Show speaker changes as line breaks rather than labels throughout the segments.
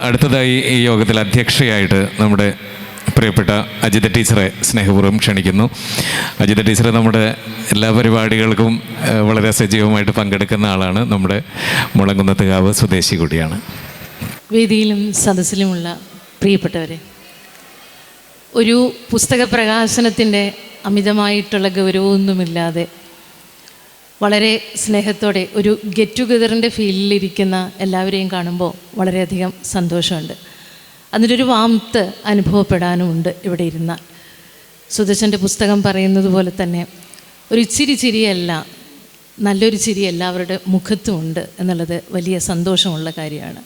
അടുത്തതായി ഈ യോഗത്തിൽ അധ്യക്ഷയായിട്ട് നമ്മുടെ പ്രിയപ്പെട്ട അജിത ടീച്ചറെ സ്നേഹപൂർവം ക്ഷണിക്കുന്നു. അജിത ടീച്ചറെ നമ്മുടെ എല്ലാ പരിപാടികൾക്കും വളരെ സജീവമായിട്ട് പങ്കെടുക്കുന്ന ആളാണ്. നമ്മുടെ മുളങ്കുന്നത്തുകാവ് സ്വദേശി കൂടിയാണ്
വേദിയിലും സദസ്സിലുമുള്ള പ്രിയപ്പെട്ടവരെ ഒരു പുസ്തക പ്രകാശനത്തിന്റെ അമിതമായിട്ടുള്ള ഗൗരവമൊന്നുമില്ലാതെ വളരെ സ്നേഹത്തോടെ ഒരു ഗെറ്റ് ടുഗദറിന്റെ ഫീലിലിരിക്കുന്ന എല്ലാവരെയും കാണുമ്പോൾ വളരെയധികം സന്തോഷമുണ്ട്. അതിന്റെ ഒരു വാംത്ത് അനുഭവപ്പെടാനുമുണ്ട് ഇവിടെ ഇരുന്നാൽ. സുദർശന്റെ പുസ്തകം പറയുന്നത് പോലെ തന്നെ ഒരു ഇച്ചിരി ചിരിയല്ല നല്ലൊരു ചിരി എല്ലാവരുടെ മുഖത്തുമുണ്ട് എന്നുള്ളത് വലിയ സന്തോഷമുള്ള കാര്യമാണ്.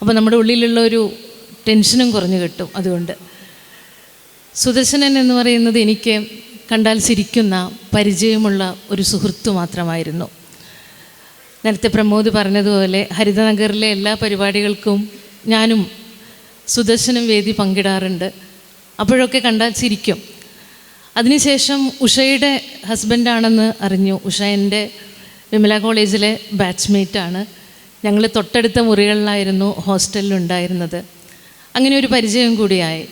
അപ്പോൾ നമ്മുടെ ഉള്ളിലുള്ള ഒരു ടെൻഷനും കുറഞ്ഞു കിട്ടും അതുകൊണ്ട്. സുദർശനൻ എന്ന് പറയുന്നത് എനിക്ക് കണ്ടാൽ ചിരിക്കുന്ന പരിചയമുള്ള ഒരു സുഹൃത്തു മാത്രമായിരുന്നു. നേരത്തെ പ്രമോദ് പറഞ്ഞതുപോലെ ഹരിതനഗറിലെ എല്ലാ പരിപാടികൾക്കും ഞാനും സുദർശനം വേദി പങ്കിടാറുണ്ട്. അപ്പോഴൊക്കെ കണ്ടാൽ ചിരിക്കും. അതിനുശേഷം ഉഷയുടെ ഹസ്ബൻഡാണെന്ന് അറിഞ്ഞു. ഉഷ എന്റെ വിമല കോളേജിലെ ബാച്ച്മേറ്റാണ്. ഞങ്ങൾ തൊട്ടടുത്ത മുറികളിലായിരുന്നു ഹോസ്റ്റലിലുണ്ടായിരുന്നത്. അങ്ങനെ ഒരു പരിചയം കൂടിയായി.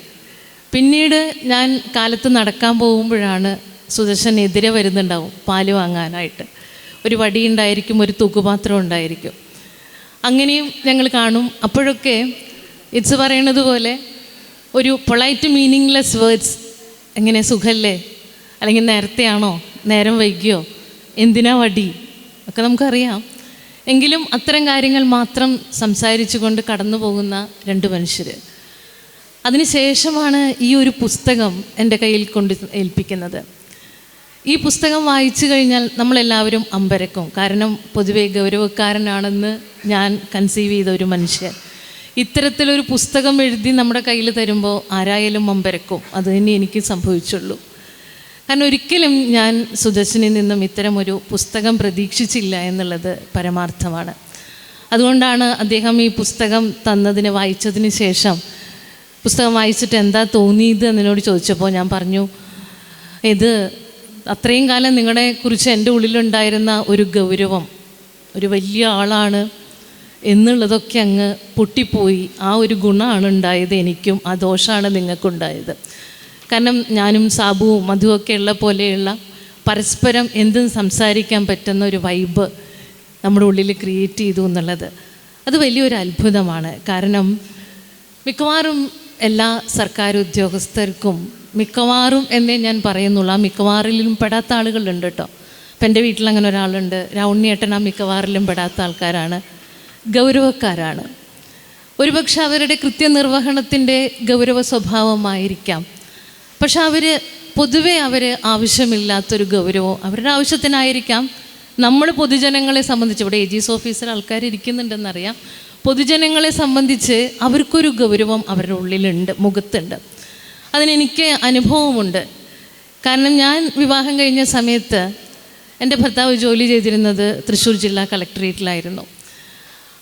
പിന്നീട് ഞാൻ കാലത്ത് നടക്കാൻ പോകുമ്പോഴാണ് സുദർശൻ എതിരെ വരുന്നുണ്ടാവും പാൽ വാങ്ങാനായിട്ട്. ഒരു വടി ഉണ്ടായിരിക്കും ഒരു തൂക്കുപാത്രം ഉണ്ടായിരിക്കും. അങ്ങനെയും ഞങ്ങൾ കാണും. അപ്പോഴൊക്കെ ഇറ്റ്സ് പറയണത് പോലെ ഒരു പൊളൈറ്റ് മീനിങ്ലെസ് വേർഡ്സ് എങ്ങനെ സുഖല്ലേ? അല്ലെങ്കിൽ നേരത്തെയാണോ? നേരം വൈകിയോ? എന്തിനാ വടി? ഒക്കെ നമുക്കറിയാം. എങ്കിലും അത്തരം കാര്യങ്ങൾ മാത്രം സംസാരിച്ചുകൊണ്ട് കടന്നു പോകുന്ന രണ്ട് മനുഷ്യർ അതിനുശേഷമാണ് ഈ ഒരു പുസ്തകം എന്റെ കയ്യിൽ കൊണ്ട് ഏൽപ്പിക്കുന്നത്. ഈ പുസ്തകം വായിച്ചു കഴിഞ്ഞാൽ നമ്മളെല്ലാവരും അമ്പരക്കും. കാരണം പൊതുവെ ഗൗരവക്കാരനാണെന്ന് ഞാൻ കൺസീവ് ചെയ്ത ഒരു മനുഷ്യൻ. ഇത്തരത്തിലൊരു പുസ്തകം എഴുതി നമ്മുടെ കയ്യിൽ തരുമ്പോൾ ആരായാലും അമ്പരക്കും. അത് തന്നെ എനിക്ക് സംഭവിച്ചുള്ളൂ. കാരണം ഒരിക്കലും ഞാൻ സുദർശനിൽ നിന്നും ഇത്തരമൊരു പുസ്തകം പ്രതീക്ഷിച്ചില്ല എന്നുള്ളത് പരമാർത്ഥമാണ്. അതുകൊണ്ടാണ് അദ്ദേഹം ഈ പുസ്തകം തന്നതിന് വായിച്ചതിന് ശേഷം പുസ്തകം വായിച്ചിട്ട് എന്താ തോന്നിയത് എന്നോട് ചോദിച്ചപ്പോൾ ഞാൻ പറഞ്ഞു ഇത് അത്രയും കാലം നിങ്ങളെ കുറിച്ച് എന്റെ ഉള്ളിലുണ്ടായിരുന്ന ഒരു ഗൗരവം ഒരു വലിയ ആളാണ് എന്നുള്ളതൊക്കെ അങ്ങ് പൊട്ടിപ്പോയി. ആ ഒരു ഗുണമാണ് ഉണ്ടായത് എനിക്കും ആ ദോഷമാണ് നിങ്ങൾക്കുണ്ടായത്. കാരണം ഞാനും സാബുവും മധുവൊക്കെ ഉള്ള പോലെയുള്ള പരസ്പരം എന്തും സംസാരിക്കാൻ പറ്റുന്ന ഒരു വൈബ് നമ്മുടെ ഉള്ളിൽ ക്രിയേറ്റ് ചെയ്തു എന്നുള്ളത്. അത് വലിയൊരു അത്ഭുതമാണ്. കാരണം മിക്കവാറും എല്ലാ സർക്കാർ ഉദ്യോഗസ്ഥർക്കും മിക്കവാറും എന്നേ ഞാൻ പറയുന്നുള്ളൂ. ആ മിക്കവാറിലും പെടാത്ത ആളുകളുണ്ട് കേട്ടോ. ഇപ്പം എന്റെ വീട്ടിൽ അങ്ങനെ ഒരാളുണ്ട്. ഏട്ടൻ ആ മിക്കവാറിലും പെടാത്ത ആൾക്കാരാണ്. ഗൗരവക്കാരാണ്. ഒരുപക്ഷെ അവരുടെ കൃത്യനിർവഹണത്തിന്റെ ഗൗരവ സ്വഭാവമായിരിക്കാം. പക്ഷെ അവർ പൊതുവെ അവർ ആവശ്യമില്ലാത്തൊരു ഗൗരവം അവരുടെ ആവശ്യത്തിനായിരിക്കാം. നമ്മൾ പൊതുജനങ്ങളെ സംബന്ധിച്ച് ഇവിടെ എ ജി എസ് ഓഫീസർ ആൾക്കാർ ഇരിക്കുന്നുണ്ടെന്നറിയാം പൊതുജനങ്ങളെ സംബന്ധിച്ച് അവർക്കൊരു ഗൗരവം അവരുടെ ഉള്ളിലുണ്ട് മുഖത്തുണ്ട്. അതിനെനിക്ക് അനുഭവമുണ്ട്. കാരണം ഞാൻ വിവാഹം കഴിഞ്ഞ സമയത്ത് എന്റെ ഭർത്താവ് ജോലി ചെയ്തിരുന്നത് തൃശ്ശൂർ ജില്ലാ കളക്ടറേറ്റിലായിരുന്നു.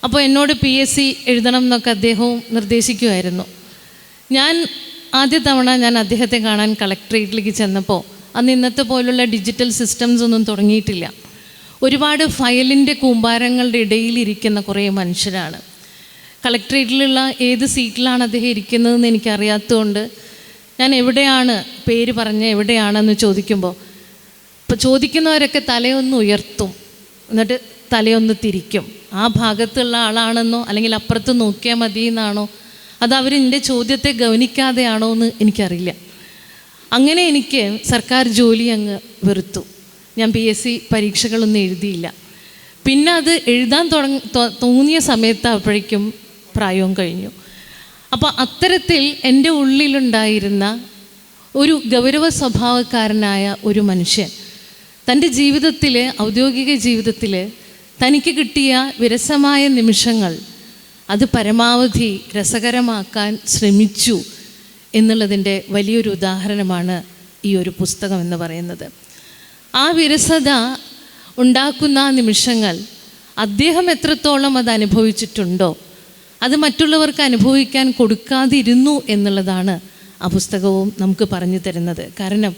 അപ്പോൾ എന്നോട് പി എസ് സി എഴുതണം എന്നൊക്കെ അദ്ദേഹവും നിർദ്ദേശിക്കുമായിരുന്നു. ഞാൻ ആദ്യ തവണ ഞാൻ അദ്ദേഹത്തെ കാണാൻ കളക്ടറേറ്റിലേക്ക് ചെന്നപ്പോൾ അന്ന് ഇന്നത്തെ പോലുള്ള ഡിജിറ്റൽ സിസ്റ്റംസ് ഒന്നും തുടങ്ങിയിട്ടില്ല. ഒരുപാട് ഫയലിന്റെ കൂമ്പാരങ്ങളുടെ ഇടയിലിരിക്കുന്ന കുറേ മനുഷ്യരാണ്. കളക്ടറേറ്റിലുള്ള ഏത് സീറ്റിലാണ് അദ്ദേഹം ഇരിക്കുന്നതെന്ന് എനിക്കറിയാത്തതുകൊണ്ട് ഞാൻ എവിടെയാണ് പേര് പറഞ്ഞ് എവിടെയാണെന്ന് ചോദിക്കുമ്പോൾ ഇപ്പോൾ ചോദിക്കുന്നവരൊക്കെ തലയൊന്ന് ഉയർത്തും. എന്നിട്ട് തലയൊന്ന് തിരിക്കും. ആ ഭാഗത്തുള്ള ആളാണെന്നോ അല്ലെങ്കിൽ അപ്പുറത്ത് നോക്കിയാൽ മതി എന്നാണോ അത് അവർ എന്റെ ചോദ്യത്തെ ഗവനിക്കാതെയാണോ എന്ന് എനിക്കറിയില്ല. അങ്ങനെ എനിക്ക് സർക്കാർ ജോലി അങ്ങ് വെറുത്തു. ഞാൻ പി എസ് സി പരീക്ഷകളൊന്നും എഴുതിയില്ല. പിന്നെ അത് എഴുതാൻ തുടങ്ങ തോന്നിയ സമയത്ത് അപ്പോഴേക്കും പ്രായവും കഴിഞ്ഞു. അപ്പോൾ അത്തരത്തിൽ എന്റെ ഉള്ളിലുണ്ടായിരുന്ന ഒരു ഗൗരവ സ്വഭാവക്കാരനായ ഒരു മനുഷ്യൻ തന്റെ ജീവിതത്തിൽ ഔദ്യോഗിക ജീവിതത്തിൽ തനിക്ക് കിട്ടിയ വിരസമായ നിമിഷങ്ങൾ അത് പരമാവധി രസകരമാക്കാൻ ശ്രമിച്ചു എന്നുള്ളതിന്റെ വലിയൊരു ഉദാഹരണമാണ് ഈ ഒരു പുസ്തകം എന്ന് പറയുന്നത്. ആ വിരസത ഉണ്ടാക്കുന്ന നിമിഷങ്ങൾ അദ്ദേഹം എത്രത്തോളം അത് അനുഭവിച്ചിട്ടുണ്ടോ? അത് മറ്റുള്ളവർക്ക് അനുഭവിക്കാൻ കൊടുക്കാതിരുന്നു എന്നുള്ളതാണ് ആ പുസ്തകവും നമുക്ക് പറഞ്ഞു തരുന്നത്. കാരണം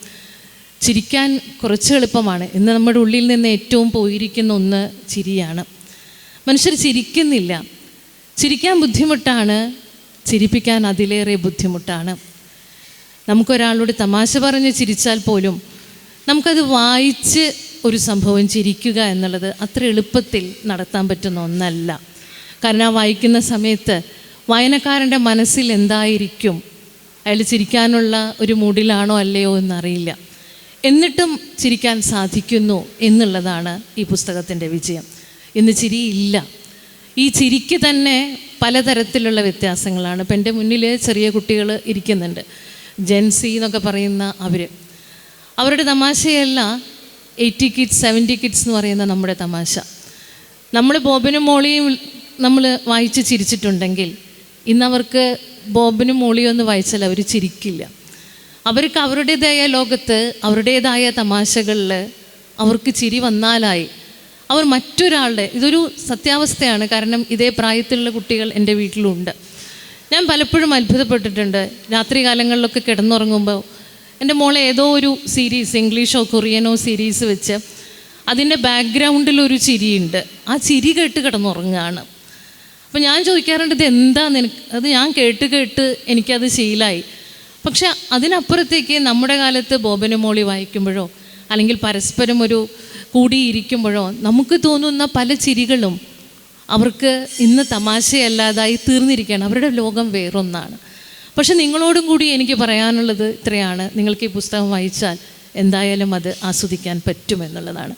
ചിരിക്കാൻ കുറച്ച് എളുപ്പമാണ്. ഇന്ന് നമ്മുടെ ഉള്ളിൽ നിന്ന് ഏറ്റവും പോയിരിക്കുന്ന ഒന്ന് ചിരിയാണ്. മനുഷ്യർ ചിരിക്കുന്നില്ല. ചിരിക്കാൻ ബുദ്ധിമുട്ടാണ്. ചിരിപ്പിക്കാൻ അതിലേറെ ബുദ്ധിമുട്ടാണ്. നമുക്കൊരാളോട് തമാശ പറഞ്ഞ് ചിരിച്ചാൽ പോലും നമുക്കത് വായിച്ച് ഒരു സംഭവം ചിരിക്കുക എന്നുള്ളത് അത്ര എളുപ്പത്തിൽ നടത്താൻ പറ്റുന്ന ഒന്നല്ല. കാരണം ആ വായിക്കുന്ന സമയത്ത് വായനക്കാരന്റെ മനസ്സിൽ എന്തായിരിക്കും? അയാൾ ചിരിക്കാനുള്ള ഒരു മൂഡിലാണോ അല്ലയോ എന്നറിയില്ല. എന്നിട്ടും ചിരിക്കാൻ സാധിക്കുന്നു എന്നുള്ളതാണ് ഈ പുസ്തകത്തിന്റെ വിജയം. ഇന്ന് ചിരിയില്ല. ഈ ചിരിക്ക് തന്നെ പലതരത്തിലുള്ള വ്യത്യാസങ്ങളാണ്. ഇപ്പം എന്റെ മുന്നിൽ ചെറിയ കുട്ടികൾ ഇരിക്കുന്നുണ്ട്. ജെൻസി എന്നൊക്കെ പറയുന്ന അവർ. അവരുടെ തമാശയല്ല എയ്റ്റി കിഡ്സ് സെവന്റി കിഡ്സ് എന്ന് പറയുന്ന നമ്മുടെ തമാശ. നമ്മൾ ബോബനും മോളിയും നമ്മൾ വായിച്ച് ചിരിച്ചിട്ടുണ്ടെങ്കിൽ ഇന്നവർക്ക് ബോബനും മോളിയോ ഒന്ന് വായിച്ചാൽ അവർ ചിരിക്കില്ല. അവർക്ക് അവരുടേതായ ലോകത്ത് അവരുടേതായ തമാശകളിൽ അവർക്ക് ചിരി വന്നാലായി. അവർ മറ്റൊരാളുടെ ഇതൊരു സത്യാവസ്ഥയാണ്. കാരണം ഇതേ പ്രായത്തിലുള്ള കുട്ടികൾ എന്റെ വീട്ടിലുണ്ട്. ഞാൻ പലപ്പോഴും അത്ഭുതപ്പെട്ടിട്ടുണ്ട്. രാത്രി കാലങ്ങളിലൊക്കെ കിടന്നുറങ്ങുമ്പോൾ എന്റെ മോളെ ഏതോ ഒരു സീരീസ് ഇംഗ്ലീഷോ കൊറിയനോ സീരീസ് വെച്ച് അതിന്റെ ബാക്ക്ഗ്രൗണ്ടിൽ ഒരു ചിരിയുണ്ട്. ആ ചിരി കേട്ട് കിടന്നുറങ്ങുകയാണ്. അപ്പം ഞാൻ ചോദിക്കാറുണ്ട് ഇത് എന്താ നിനക്ക്? അത് ഞാൻ കേട്ട് കേട്ട് എനിക്കത് ശീലായി. പക്ഷെ അതിനപ്പുറത്തേക്ക് നമ്മുടെ കാലത്ത് ബോബനും മോളി വായിക്കുമ്പോഴോ അല്ലെങ്കിൽ പരസ്പരം ഒരു കൂടിയിരിക്കുമ്പോഴോ നമുക്ക് തോന്നുന്ന പല ചിരികളും അവർക്ക് ഇന്ന് തമാശയല്ലാതായി തീർന്നിരിക്കുകയാണ്. അവരുടെ ലോകം വേറൊന്നാണ്. പക്ഷെ നിങ്ങളോടും കൂടി എനിക്ക് പറയാനുള്ളത് ഇത്രയാണ്. നിങ്ങൾക്ക് ഈ പുസ്തകം വായിച്ചാൽ എന്തായാലും അത് ആസ്വദിക്കാൻ പറ്റുമെന്നുള്ളതാണ്.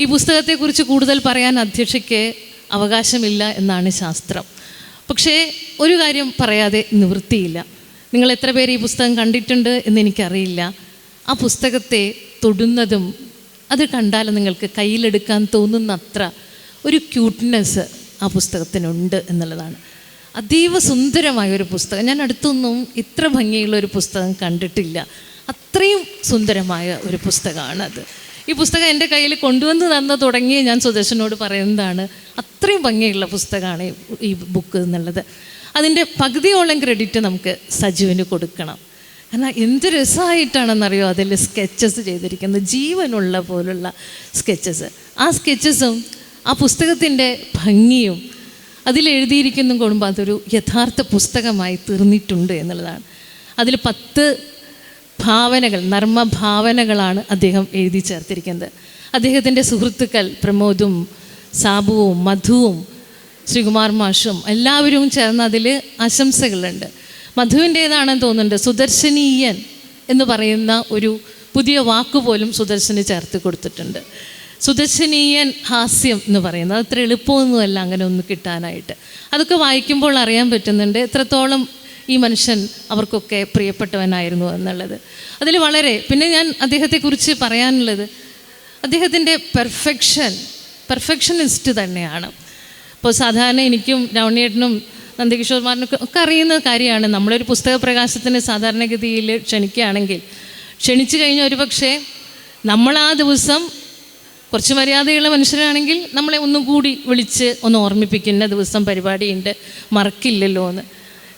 ഈ പുസ്തകത്തെക്കുറിച്ച് കൂടുതൽ പറയാൻ അധ്യക്ഷയ്ക്ക് അവകാശമില്ല എന്നാണ് ശാസ്ത്രം. പക്ഷേ ഒരു കാര്യം പറയാതെ നിവൃത്തിയില്ല. നിങ്ങൾ എത്ര പേര് ഈ പുസ്തകം കണ്ടിട്ടുണ്ട് എന്ന് എനിക്കറിയില്ല. ആ പുസ്തകത്തെ തൊടുന്നതും അത് കണ്ടാൽ നിങ്ങൾക്ക് കയ്യിലെടുക്കാൻ തോന്നുന്ന അത്ര ഒരു ക്യൂട്ട്നെസ് ആ പുസ്തകത്തിനുണ്ട് എന്നുള്ളതാണ്. അതീവ സുന്ദരമായ ഒരു പുസ്തകം. ഞാൻ അടുത്തൊന്നും ഇത്ര ഭംഗിയുള്ള ഒരു പുസ്തകം കണ്ടിട്ടില്ല. അത്രയും സുന്ദരമായ ഒരു പുസ്തകമാണത്. ഈ പുസ്തകം എന്റെ കയ്യിൽ കൊണ്ടുവന്ന് തന്ന തുടങ്ങിയ ഞാൻ സുദർശനോട് പറയുന്നതാണ് അത്രയും ഭംഗിയുള്ള പുസ്തകമാണ് ഈ- ബുക്ക് എന്നുള്ളത്. അതിന്റെ പകുതിയോളം ക്രെഡിറ്റ് നമുക്ക് സജുവിന് കൊടുക്കണം. കാരണം എന്ത് രസമായിട്ടാണെന്നറിയോ അതിൽ സ്കെച്ചസ് ചെയ്തിരിക്കുന്നത് ജീവനുള്ള പോലുള്ള സ്കെച്ചസ് ആ സ്കെച്ചസും ആ പുസ്തകത്തിന്റെ ഭംഗിയും അതിലെഴുതിയിരിക്കുന്ന കൂടുമ്പോൾ അതൊരു യഥാർത്ഥ പുസ്തകമായി തീർന്നിട്ടുണ്ട് എന്നുള്ളതാണ്. അതിൽ പത്ത് ഭാവനകൾ നർമ്മഭാവനകളാണ് അദ്ദേഹം എഴുതി ചേർത്തിരിക്കുന്നത്. അദ്ദേഹത്തിന്റെ സുഹൃത്തുക്കൾ പ്രമോദും സാബുവും മധുവും ശ്രീകുമാർ മാഷും എല്ലാവരും ചേർന്ന് അതിൽ ആശംസകളുണ്ട്. മധുവിന്റേതാണെന്ന് തോന്നുന്നുണ്ട് സുദർശനീയൻ എന്ന് പറയുന്ന ഒരു പുതിയ വാക്ക് പോലും സുദർശന് ചേർത്ത് കൊടുത്തിട്ടുണ്ട്. സുദർശനീയൻ ഹാസ്യം എന്ന് പറയുന്നത് അത്ര എളുപ്പമൊന്നുമല്ല അങ്ങനെ ഒന്ന് കിട്ടാനായിട്ട്. അതൊക്കെ വായിക്കുമ്പോൾ അറിയാൻ പറ്റുന്നുണ്ട് എത്രത്തോളം ഈ മനുഷ്യൻ അവർക്കൊക്കെ പ്രിയപ്പെട്ടവനായിരുന്നു എന്നുള്ളത്. അതിൽ വളരെ പിന്നെ ഞാൻ അദ്ദേഹത്തെക്കുറിച്ച് പറയാനുള്ളത് അദ്ദേഹത്തിന്റെ പെർഫെക്ഷൻ പെർഫെക്ഷനിസ്റ്റ് തന്നെയാണ്. ഇപ്പോൾ സാധാരണ എനിക്കും രവണിയേട്ടനും നന്ദകിഷോർമാറിനൊക്കെ ഒക്കെ അറിയുന്ന കാര്യമാണ്. നമ്മളൊരു പുസ്തക പ്രകാശത്തിന് സാധാരണഗതിയിൽ ക്ഷണിക്കുകയാണെങ്കിൽ ക്ഷണിച്ചു കഴിഞ്ഞ ഒരു പക്ഷേ നമ്മൾ ആ ദിവസം കുറച്ച് മര്യാദയുള്ള മനുഷ്യരാണെങ്കിൽ നമ്മളെ ഒന്നും കൂടി വിളിച്ച് ഒന്ന് ഓർമ്മിപ്പിക്കുന്ന ദിവസം പരിപാടിയുണ്ട്. മറക്കില്ലല്ലോ എന്ന്.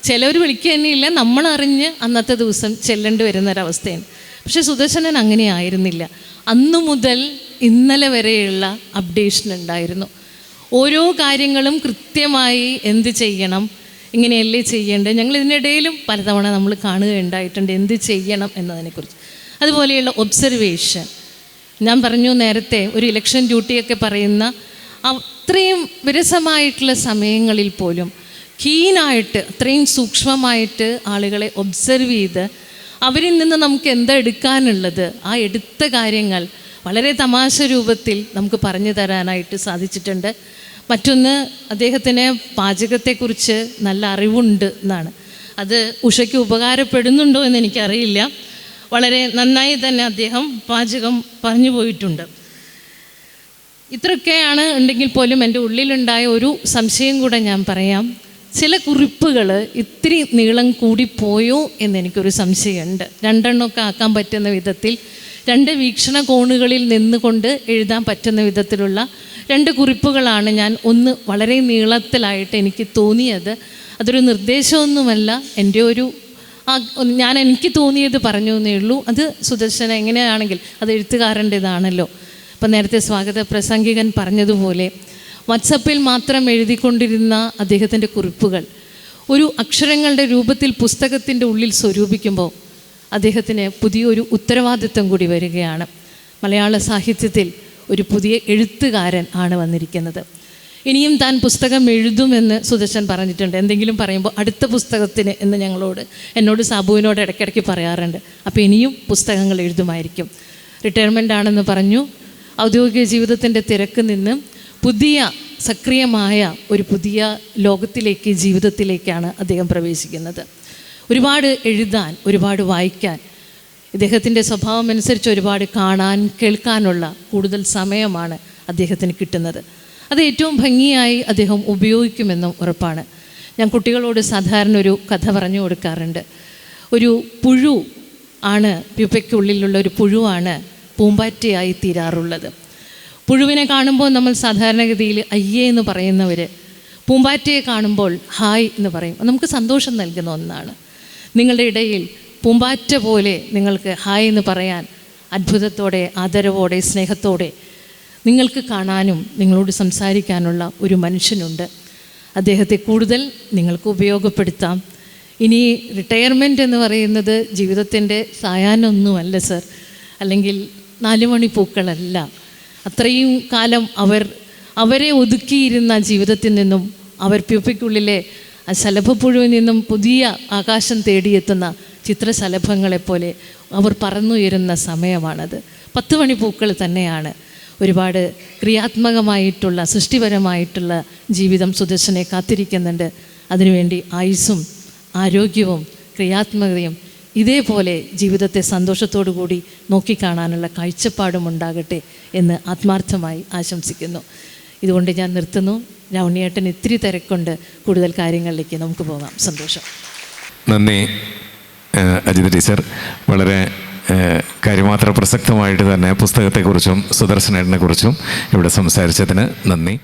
ചിലവർ വിളിക്കുക തന്നെയില്ല നമ്മളറിഞ്ഞ് അന്നത്തെ ദിവസം ചെല്ലേണ്ടി വരുന്നൊരവസ്ഥയാണ്. പക്ഷേ സുദർശനൻ അങ്ങനെ ആയിരുന്നില്ല. അന്നു മുതൽ ഇന്നലെ വരെയുള്ള അപ്ഡേഷൻ ഉണ്ടായിരുന്നു. ഓരോ കാര്യങ്ങളും കൃത്യമായി എന്ത് ചെയ്യണം ഇങ്ങനെയല്ലേ ചെയ്യേണ്ടത്? ഞങ്ങൾ ഇതിനിടയിലും പലതവണ നമ്മൾ കാണുകയുണ്ടായിട്ടുണ്ട് എന്ത് ചെയ്യണം എന്നതിനെക്കുറിച്ച്. അതുപോലെയുള്ള ഒബ്സർവേഷൻ ഞാൻ പറഞ്ഞു നേരത്തെ ഒരു ഇലക്ഷൻ ഡ്യൂട്ടിയൊക്കെ പറയുന്ന അത്രയും വിരസമായിട്ടുള്ള സമയങ്ങളിൽ പോലും കീനായിട്ട് അത്രയും സൂക്ഷ്മമായിട്ട് ആളുകളെ ഒബ്സർവ് ചെയ്ത് അവരിൽ നിന്ന് നമുക്ക് എന്താ എടുക്കാനുള്ളത്? ആ എടുത്ത കാര്യങ്ങൾ വളരെ തമാശ രൂപത്തിൽ നമുക്ക് പറഞ്ഞു തരാനായിട്ട് സാധിച്ചിട്ടുണ്ട്. മറ്റൊന്ന് അദ്ദേഹത്തിന് പാചകത്തെക്കുറിച്ച് നല്ല അറിവുണ്ട് എന്നാണ്. അത് ഉഷയ്ക്ക് ഉപകാരപ്പെടുന്നുണ്ടോ എന്ന് എനിക്കറിയില്ല. വളരെ നന്നായി തന്നെ അദ്ദേഹം പാചകം പറഞ്ഞു പോയിട്ടുണ്ട്. ഇത്രയൊക്കെയാണ് ഉണ്ടെങ്കിൽ പോലും എന്റെ ഉള്ളിലുണ്ടായ ഒരു സംശയം കൂടെ ഞാൻ പറയാം. ചില കുറിപ്പുകൾ ഇത്തിരി നീളം കൂടിപ്പോയോ എന്നെനിക്കൊരു സംശയമുണ്ട്. രണ്ടെണ്ണമൊക്കെ ആക്കാൻ പറ്റുന്ന വിധത്തിൽ രണ്ട് വീക്ഷണ കോണുകളിൽ നിന്നുകൊണ്ട് എഴുതാൻ പറ്റുന്ന വിധത്തിലുള്ള രണ്ട് കുറിപ്പുകളാണ് ഞാൻ ഒന്ന് വളരെ നീളത്തിലായിട്ട് എനിക്ക് തോന്നിയത്. അതൊരു നിർദ്ദേശമൊന്നുമല്ല എന്റെ ഒരു ഞാൻ എനിക്ക് തോന്നിയത് പറഞ്ഞു എന്നേ ഉള്ളൂ. അത് സുദർശന എങ്ങനെയാണെങ്കിൽ അത് എഴുത്തുകാരന്റെതാണല്ലോ. ഇപ്പം നേരത്തെ സ്വാഗത പ്രസംഗികൻ പറഞ്ഞതുപോലെ വാട്സപ്പിൽ മാത്രം എഴുതിക്കൊണ്ടിരുന്ന അദ്ദേഹത്തിന്റെ കുറിപ്പുകൾ. ഒരു അക്ഷരങ്ങളുടെ രൂപത്തിൽ പുസ്തകത്തിന്റെ ഉള്ളിൽ സ്വരൂപിക്കുമ്പോൾ അദ്ദേഹത്തിന് പുതിയൊരു ഉത്തരവാദിത്വം കൂടി വരികയാണ്. മലയാള സാഹിത്യത്തിൽ ഒരു പുതിയ എഴുത്തുകാരൻ ആണ് വന്നിരിക്കുന്നത്. ഇനിയും താൻ പുസ്തകം എഴുതുമെന്ന് സുദർശൻ പറഞ്ഞിട്ടുണ്ട്. എന്തെങ്കിലും പറയുമ്പോൾ അടുത്ത പുസ്തകത്തിന് എന്ന് ഞങ്ങളോട് എന്നോട് സാബുവിനോട് ഇടയ്ക്കിടയ്ക്ക് പറയാറുണ്ട്. അപ്പോൾ ഇനിയും പുസ്തകങ്ങൾ എഴുതുമായിരിക്കും. റിട്ടയർമെന്റ് ആണെന്ന് പറഞ്ഞു. ഔദ്യോഗിക ജീവിതത്തിന്റെ തിരക്ക് നിന്ന് പുതിയ സക്രിയമായ ഒരു പുതിയ ലോകത്തിലേക്ക് ജീവിതത്തിലേക്കാണ് അദ്ദേഹം പ്രവേശിക്കുന്നത്. ഒരുപാട് എഴുതാൻ ഒരുപാട് വായിക്കാൻ ഇദ്ദേഹത്തിന്റെ സ്വഭാവം അനുസരിച്ച് ഒരുപാട് കാണാൻ കേൾക്കാനുള്ള കൂടുതൽ സമയമാണ് അദ്ദേഹത്തിന് കിട്ടുന്നത്. അത് ഏറ്റവും ഭംഗിയായി അദ്ദേഹം ഉപയോഗിക്കുമെന്നും ഉറപ്പാണ്. ഞാൻ കുട്ടികളോട് സാധാരണ ഒരു കഥ പറഞ്ഞു കൊടുക്കാറുണ്ട്. ഒരു പുഴു ആണ് പ്യുപ്പയ്ക്കുള്ളിലുള്ള ഒരു പുഴുവാണ് പൂമ്പാറ്റയായി തീരാറുള്ളത്. പുഴുവിനെ കാണുമ്പോൾ നമ്മൾ സാധാരണഗതിയിൽ അയ്യേ എന്ന് പറയുന്നവർ പൂമ്പാറ്റയെ കാണുമ്പോൾ ഹായ് എന്ന് പറയും. നമുക്ക് സന്തോഷം നൽകുന്ന ഒന്നാണ്. നിങ്ങളുടെ ഇടയിൽ പൂമ്പാറ്റ പോലെ നിങ്ങൾക്ക് ഹായ് എന്ന് പറയാൻ അത്ഭുതത്തോടെ ആദരവോടെ സ്നേഹത്തോടെ നിങ്ങൾക്ക് കാണാനും നിങ്ങളോട് സംസാരിക്കാനുള്ള ഒരു മനുഷ്യനുണ്ട്. അദ്ദേഹത്തെ കൂടുതൽ നിങ്ങൾക്ക് ഉപയോഗപ്പെടുത്താം. ഇനി റിട്ടയർമെന്റ് എന്ന് പറയുന്നത് ജീവിതത്തിന്റെ സായാഹ്നമൊന്നുമല്ല സർ അല്ലെങ്കിൽ നാലുമണി പൂക്കളല്ല അത്രയും കാലം അവർ അവരെ ഒതുക്കിയിരുന്ന ജീവിതത്തിൽ നിന്നും അവർ പ്യൂപ്പയ്ക്കുള്ളിലെ ആ ശലഭപ്പുഴുവിൽ നിന്നും പുതിയ ആകാശം തേടിയെത്തുന്ന ചിത്രശലഭങ്ങളെപ്പോലെ അവർ പറന്നുയരുന്ന സമയമാണത്. പത്ത് മണി പൂക്കൾ തന്നെയാണ് ഒരുപാട് ക്രിയാത്മകമായിട്ടുള്ള സൃഷ്ടിപരമായിട്ടുള്ള ജീവിതം സുദർശനെ കാത്തിരിക്കുന്നുണ്ട്. അതിനുവേണ്ടി ആയുസ്സും ആരോഗ്യവും ക്രിയാത്മകതയും ഇതേപോലെ ജീവിതത്തെ സന്തോഷത്തോടു കൂടി നോക്കിക്കാണാനുള്ള കാഴ്ചപ്പാടും ഉണ്ടാകട്ടെ എന്ന് ആത്മാർത്ഥമായി ആശംസിക്കുന്നു. ഇതുകൊണ്ട് ഞാൻ നിർത്തുന്നു. രാവണിയേട്ടൻ ഇത്തിരി തിരക്കുണ്ട്. കൂടുതൽ കാര്യങ്ങളിലേക്ക് നമുക്ക് പോകാം. സന്തോഷം.
നന്ദി അജിത് ടീച്ചർ. വളരെ കാര്യമാത്ര പ്രസക്തമായിട്ട് തന്നെ പുസ്തകത്തെക്കുറിച്ചും സുദർശനേട്ടനെക്കുറിച്ചും ഇവിടെ സംസാരിച്ചതിന് നന്ദി.